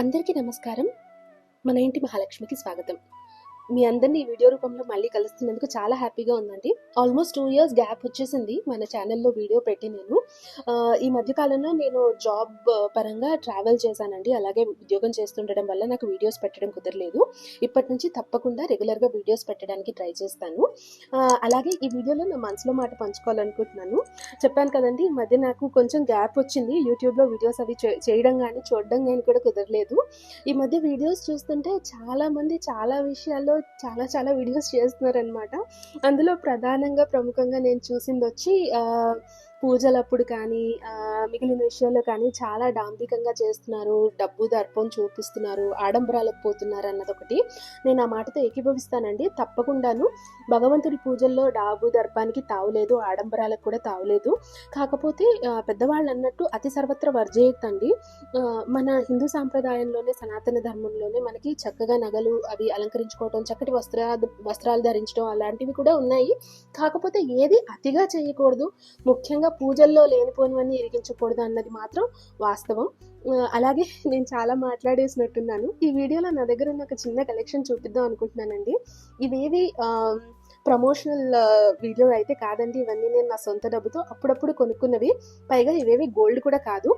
అందరికీ నమస్కారం. మన ఇంటి మహాలక్ష్మికి స్వాగతం. మీ అందరినీ ఈ వీడియో రూపంలో మళ్ళీ కలుస్తున్నందుకు చాలా హ్యాపీగా ఉందండి. ఆల్మోస్ట్ టూ ఇయర్స్ గ్యాప్ వచ్చేసింది మన ఛానల్లో వీడియో పెట్టి నేను. ఈ మధ్యకాలంలో నేను జాబ్ పరంగా ట్రావెల్ చేశానండి. అలాగే ఉద్యోగం చేస్తుండడం వల్ల నాకు వీడియోస్ పెట్టడం కుదరలేదు. ఇప్పటి నుంచి తప్పకుండా రెగ్యులర్గా వీడియోస్ పెట్టడానికి ట్రై చేస్తాను. అలాగే ఈ వీడియోలో నా మనసులో మాట పంచుకోవాలనుకుంటున్నాను. చెప్పాను కదండి ఈ మధ్య నాకు కొంచెం గ్యాప్ వచ్చింది. యూట్యూబ్లో వీడియోస్ అవి చేయడం కానీ చూడడం కానీ కూడా కుదరలేదు. ఈ మధ్య వీడియోస్ చూస్తుంటే చాలామంది చాలా విషయాల్లో చాలా చాలా వీడియోస్ చేస్తున్నారనమాట అందులో ప్రధానంగా ప్రముఖంగా నేను చూసింది వచ్చి ఆ, పూజలప్పుడు కానీ మిగిలిన విషయాల్లో కానీ చాలా డాంబికంగా చేస్తున్నారు. డబ్బు దర్పం చూపిస్తున్నారు. ఆడంబరాలకు పోతున్నారు అన్నది ఒకటి నేను ఆ మాటతో ఏకీభవిస్తానండి. తప్పకుండాను భగవంతుడి పూజల్లో డాబు దర్పానికి తావులేదు ఆడంబరాలకు కూడా తావులేదు. కాకపోతే పెద్దవాళ్ళు అన్నట్టు అతి సర్వత్ర వర్జయత్తండి మన హిందూ సాంప్రదాయంలోనే సనాతన ధర్మంలోనే మనకి చక్కగా నగలు అవి అలంకరించుకోవటం చక్కటి వస్త్ర వస్త్రాలు ధరించడం అలాంటివి కూడా ఉన్నాయి. కాకపోతే ఏది అతిగా చేయకూడదు. ముఖ్యంగా పూజల్లో లేనిపోనివన్నీ ఇరిగించకూడదు అన్నది మాత్రం వాస్తవం. అలాగే నేను చాలా మాట్లాడేసినట్టున్నాను. ఈ వీడియోలో నా దగ్గర ఉన్న ఒక చిన్న కలెక్షన్ చూపిద్దాం అనుకుంటున్నానండి. ఇవేవి ప్రమోషనల్ వీడియో అయితే కాదండి. ఇవన్నీ నేను నా సొంత డబ్బుతో అప్పుడప్పుడు కొనుక్కున్నవి. పైగా ఇవేవి గోల్డ్ కూడా కాదు.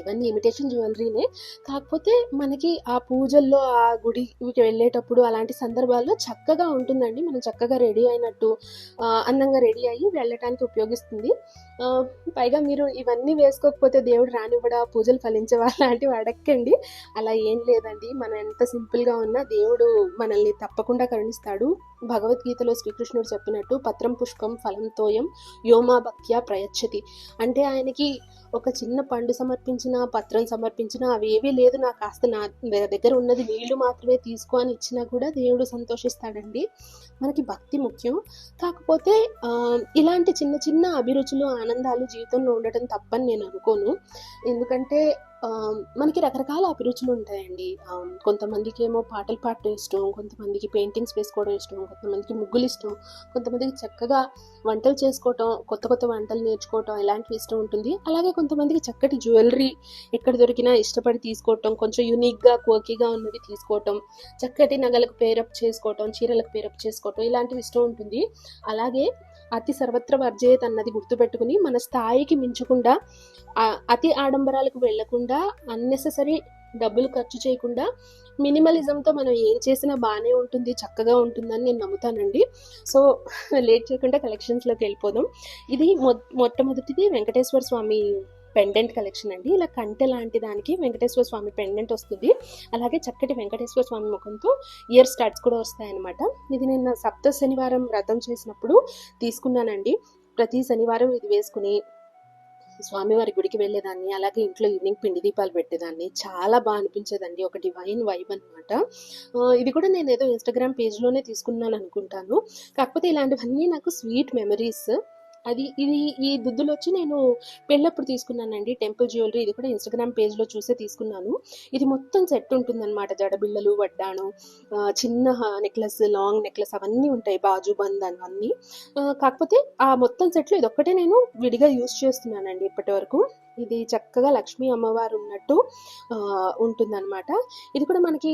ఇవన్నీ ఇమిటేషన్ జ్యువెలరీనే కాకపోతే మనకి ఆ పూజల్లో ఆ గుడికి వెళ్ళేటప్పుడు అలాంటి సందర్భాల్లో చక్కగా ఉంటుందండి. మనం చక్కగా రెడీ అయినట్టు అందంగా రెడీ అయ్యి వెళ్ళటానికి ఉపయోగిస్తుంది. పైగా మీరు ఇవన్నీ వేసుకోకపోతే దేవుడు రానివ్వడా? పూజలు ఫలించవా? అలాంటివి అడక్కండి. అలా ఏం లేదండి. మనం ఎంత సింపుల్గా ఉన్నా దేవుడు మనల్ని తప్పకుండా కరుణిస్తాడు. భగవద్గీతలో శ్రీకృష్ణుడు చెప్పినట్టు పత్రం పుష్పం ఫలంతోయం యోమా భక్య ప్రయచ్చతి. అంటే ఆయనకి ఒక చిన్న పండు సమర్పించిన పత్రం సమర్పించిన అవేవీ లేదు. నాకు కాస్త నా దగ్గర ఉన్నది నీళ్ళు మాత్రమే తీసుకో అని ఇచ్చినా కూడా దేవుడు సంతోషిస్తాడండి. మనకి భక్తి ముఖ్యం. కాకపోతే ఇలాంటి చిన్న చిన్న అభిరుచులు ఆనందాలు జీవితంలో ఉండటం తప్పని నేను అనుకోను. ఎందుకంటే మనకి రకరకాల అభిరుచులు ఉంటాయండి. కొంతమందికి ఏమో పాటలు పాడటం ఇష్టం కొంతమందికి పెయింటింగ్స్ వేసుకోవడం ఇష్టం కొంతమందికి ముగ్గులు ఇష్టం కొంతమందికి చక్కగా వంటలు చేసుకోవటం కొత్త కొత్త వంటలు నేర్చుకోవటం ఇలాంటివి ఇష్టం ఉంటుంది. అలాగే కొంతమందికి చక్కటి జ్యువెలరీ ఎక్కడ దొరికినా ఇష్టపడి తీసుకోవటం కొంచెం యూనిక్గా కోకీగా ఉన్నవి తీసుకోవటం చక్కటి నగలకు పేరప్ చేసుకోవటం చీరలకు పేరప్ చేసుకోవటం ఇలాంటివి ఇష్టం ఉంటుంది. అలాగే అతి సర్వత్ర వర్జయత్ అన్నది గుర్తుపెట్టుకుని మన స్థాయికి మించకుండా అతి ఆడంబరాలకు వెళ్ళకుండా అన్నెసెసరీ డబ్బులు ఖర్చు చేయకుండా మినిమలిజంతో మనం ఏం చేసినా బాగానే ఉంటుంది చక్కగా ఉంటుందని నేను నమ్ముతానండి. సో లేట్ చేయకుండా కలెక్షన్స్లోకి వెళ్ళిపోదాం. ఇది మొ మొట్టమొదటిది వెంకటేశ్వర స్వామి పెండెంట్ కలెక్షన్ అండి. ఇలా కంటె లాంటి దానికి వెంకటేశ్వర స్వామి పెండెంట్ వస్తుంది. అలాగే చక్కటి వెంకటేశ్వర స్వామి ముఖంతో ఇయర్ స్టార్ట్స్ కూడా వస్తాయన్నమాట. ఇది నేను సప్త శనివారం వ్రతం చేసినప్పుడు తీసుకున్నానండి. ప్రతి శనివారం ఇది వేసుకుని స్వామివారి గుడికి వెళ్ళేదాన్ని అలాగే ఇంట్లో ఈవినింగ్ పిండి దీపాలు పెట్టేదాన్ని. చాలా బాగా అనిపించేదండి. ఒక డివైన్ వైబ్ అనమాట ఇది కూడా నేను ఏదో ఇన్స్టాగ్రామ్ పేజ్లోనే తీసుకున్నాను అనుకుంటాను. కాకపోతే ఇలాంటివన్నీ నాకు స్వీట్ మెమరీస్ అది ఇది ఈ దుద్దులు వచ్చి నేను పెళ్ళప్పుడు తీసుకున్నానండి. టెంపుల్ జ్యువెలరీ ఇది కూడా ఇన్స్టాగ్రామ్ పేజ్లో చూసే తీసుకున్నాను. ఇది మొత్తం సెట్ ఉంటుందన్నమాట. జడబిళ్ళలు వడ్డాను చిన్న నెక్లెస్ లాంగ్ నెక్లెస్ అవన్నీ ఉంటాయి. బాజు బంద్ అవన్నీ. కాకపోతే ఆ మొత్తం సెట్లో ఇదొక్కటే నేను విడిగా యూస్ చేస్తున్నానండి ఇప్పటి వరకు ఇది చక్కగా లక్ష్మీ అమ్మవారు ఉన్నట్టు ఉంటుంది ఉంటుందన్నమాట. ఇది కూడా మనకి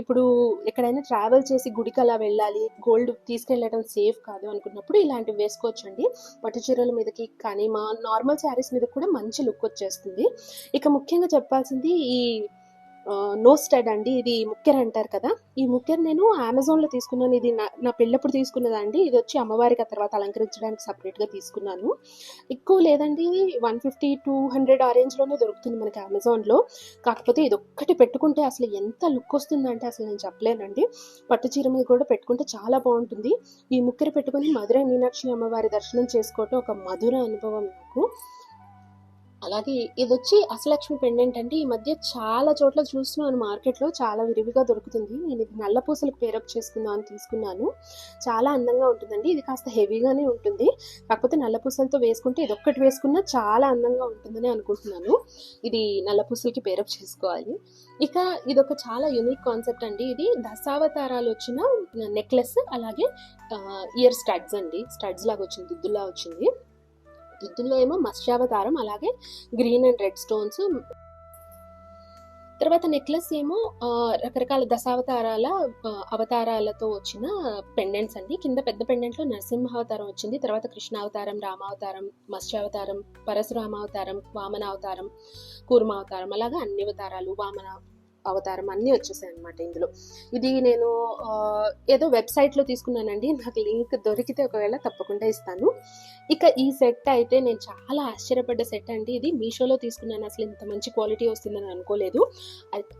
ఇప్పుడు ఎక్కడైనా ట్రావెల్ చేసి గుడికి అలా వెళ్ళాలి గోల్డ్ తీసుకెళ్ళడం సేఫ్ కాదు అనుకున్నప్పుడు ఇలాంటివి వేసుకోవచ్చండి. పట్టు చీరల మీదకి కానీ మా నార్మల్ శారీస్ మీద కూడా మంచి లుక్ వచ్చేస్తుంది. ఇక ముఖ్యంగా చెప్పాల్సింది ఈ నోస్టెడ్ అండి. ఇది ముక్కెర అంటారు కదా. ఈ ముక్కెర నేను అమెజాన్లో తీసుకున్నాను. ఇది నా నా పెళ్ళప్పుడు తీసుకున్నదండి. ఇది వచ్చి అమ్మవారికి ఆ తర్వాత అలంకరించడానికి సపరేట్గా తీసుకున్నాను. ఎక్కువ లేదండి. వన్ ఫిఫ్టీ టూ హండ్రెడ్ ఆ రేంజ్లోనే దొరుకుతుంది మనకి అమెజాన్లో. కాకపోతే ఇది ఒక్కటి పెట్టుకుంటే అసలు ఎంత లుక్ వస్తుందంటే అసలు నేను చెప్పలేనండి. పట్టు చీర మీద కూడా పెట్టుకుంటే చాలా బాగుంటుంది. ఈ ముక్కెర పెట్టుకొని మధురై మీనాక్షి అమ్మవారి దర్శనం చేసుకోవటం ఒక మధుర అనుభవం నాకు. అలాగే ఇది వచ్చి అసలక్ష్మి పెండెంట్ అంటే ఈ మధ్య చాలా చోట్ల చూస్తున్నాను మార్కెట్లో. చాలా విరివిగా దొరుకుతుంది. నేను ఇది నల్ల పూసలకు పేరప్ చేసుకుందాం అని తీసుకున్నాను. చాలా అందంగా ఉంటుందండి. ఇది కాస్త హెవీగానే ఉంటుంది. కాకపోతే నల్ల పూసలతో వేసుకుంటే ఇది ఒక్కటి వేసుకున్నా చాలా అందంగా ఉంటుందని అనుకుంటున్నాను. ఇది నల్ల పూసలకి పేరప్ చేసుకోవాలి. ఇక ఇది ఒక చాలా యూనిక్ కాన్సెప్ట్ అండి. ఇది దశావతారాలు వచ్చిన నెక్లెస్ అలాగే ఇయర్ స్టడ్స్ అండి. స్టడ్స్ లాగా వచ్చింది దుద్దులా వచ్చింది. దుద్దుల్లో ఏమో మత్స్యావతారం అలాగే గ్రీన్ అండ్ రెడ్ స్టోన్స్. తర్వాత నెక్లెస్ ఏమో రకరకాల దశావతారాల అవతారాలతో వచ్చిన పెండెంట్స్ అండి. కింద పెద్ద పెండెంట్లో నరసింహావతారం వచ్చింది. తర్వాత కృష్ణావతారం రామావతారం మత్స్యావతారం పరశురామావతారం వామనావతారం కూర్మావతారం అలాగా అన్ని అవతారాలు వామన అవతారం అన్నీ వచ్చేసాయి అనమాట ఇందులో. ఇది నేను ఏదో వెబ్సైట్లో తీసుకున్నానండి. నాకు లింక్ దొరికితే ఒకవేళ తప్పకుండా ఇస్తాను. ఇక ఈ సెట్ అయితే నేను చాలా ఆశ్చర్యపడ్డ సెట్ అండి. ఇది మీషోలో తీసుకున్నాను. అసలు ఇంత మంచి క్వాలిటీ వస్తుందని అనుకోలేదు.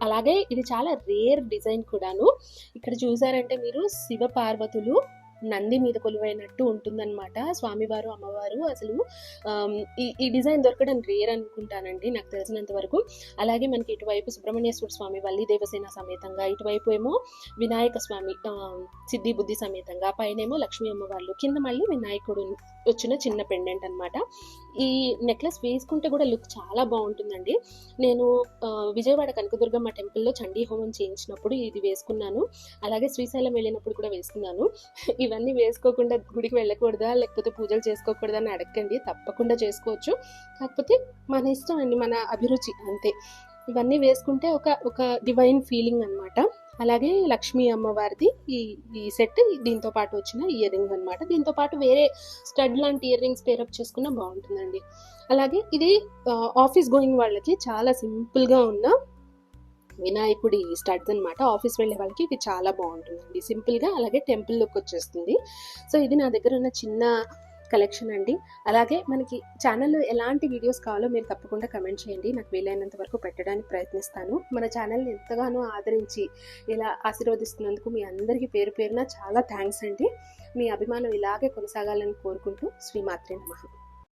అలాగే ఇది చాలా రేర్ డిజైన్ కూడాను. ఇక్కడ చూసారంటే మీరు శివ పార్వతులు నంది మీద కొలువైనట్టు ఉంటుందన్నమాట. స్వామివారు అమ్మవారు అసలు ఈ ఈ డిజైన్ దొరకడం రేర్ అనుకుంటానండి నాకు తెలిసినంత వరకు. అలాగే మనకి ఇటువైపు సుబ్రహ్మణ్యేశ్వర స్వామి వల్లి దేవసేన సమేతంగా ఇటువైపు ఏమో వినాయక స్వామి సిద్ధి బుద్ధి సమేతంగా పైనేమో లక్ష్మీ అమ్మవార్లు కింద మళ్ళీ వినాయకుడు వచ్చిన చిన్న పెండెంట్ అనమాట ఈ నెక్లెస్ వేసుకుంటే కూడా లుక్ చాలా బాగుంటుందండి. నేను విజయవాడ కనకదుర్గమ్మ టెంపుల్లో చండీ హోమం చేయించినప్పుడు ఇది వేసుకున్నాను. అలాగే శ్రీశైలం వెళ్ళినప్పుడు కూడా వేసుకున్నాను. ఇవన్నీ వేసుకోకుండా గుడికి వెళ్ళకూడదా లేకపోతే పూజలు చేసుకోకూడదా అని అడగండి. తప్పకుండా చేసుకోవచ్చు. కాకపోతే మన ఇష్టం అండి మన అభిరుచి అంతే. ఇవన్నీ వేసుకుంటే ఒక ఒక డివైన్ ఫీలింగ్ అనమాట అలాగే లక్ష్మీ అమ్మవారిది ఈ ఈ సెట్ దీంతో పాటు వచ్చిన ఇయర్ రింగ్స్ అనమాట దీంతో పాటు వేరే స్టడ్ లాంటి ఇయర్ రింగ్స్ పేరప్ చేసుకున్న బాగుంటుందండి. అలాగే ఇది ఆఫీస్ గోయింగ్ వాళ్ళకి చాలా సింపుల్గా ఉన్న వినాయకుడి స్టడ్స్ అనమాట ఆఫీస్ వెళ్ళే వాళ్ళకి ఇది చాలా బాగుంటుందండి. సింపుల్గా అలాగే టెంపుల్ లుక్ వచ్చేస్తుంది. సో ఇది నా దగ్గర ఉన్న చిన్న కలెక్షన్ అండి. అలాగే మనకి ఛానల్లో ఎలాంటి వీడియోస్ కావాలో మీరు తప్పకుండా కమెంట్ చేయండి. నాకు వీలైనంత వరకు పెట్టడానికి ప్రయత్నిస్తాను. మన ఛానల్ని ఎంతగానో ఆదరించి ఇలా ఆశీర్వదిస్తున్నందుకు మీ అందరికీ పేరు పేరున చాలా థ్యాంక్స్ అండి. మీ అభిమానం ఇలాగే కొనసాగాలని కోరుకుంటూ శ్రీమాత్రే నమః.